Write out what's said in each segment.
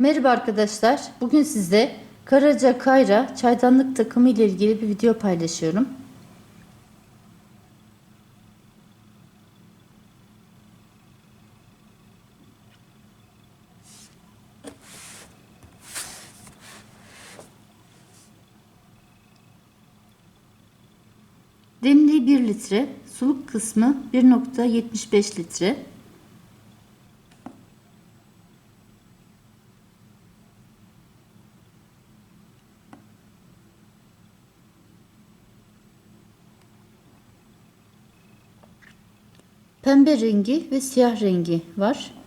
Merhaba arkadaşlar. Bugün size Karaca Kayra çaydanlık takımı ile ilgili bir video paylaşıyorum. Demliği 1 litre, suluk kısmı 1.75 litre. Pembe rengi ve siyah rengi var.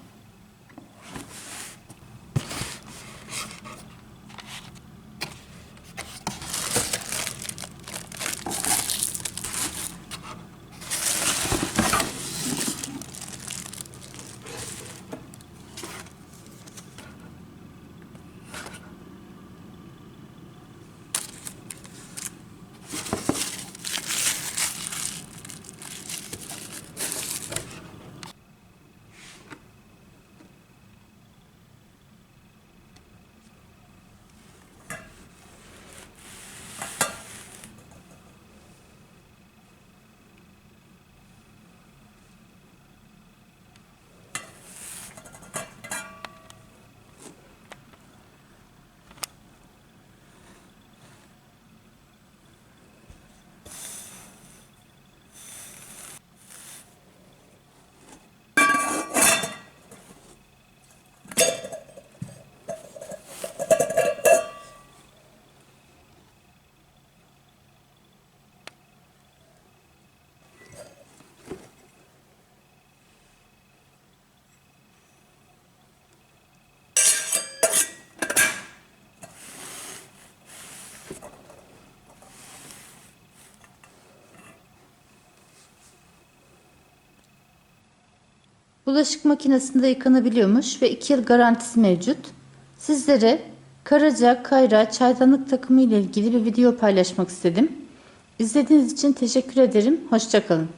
Bulaşık makinesinde yıkanabiliyormuş ve 2 yıl garantisi mevcut. Sizlere Karaca Kayra çaydanlık takımı ile ilgili bir video paylaşmak istedim. İzlediğiniz için teşekkür ederim. Hoşçakalın.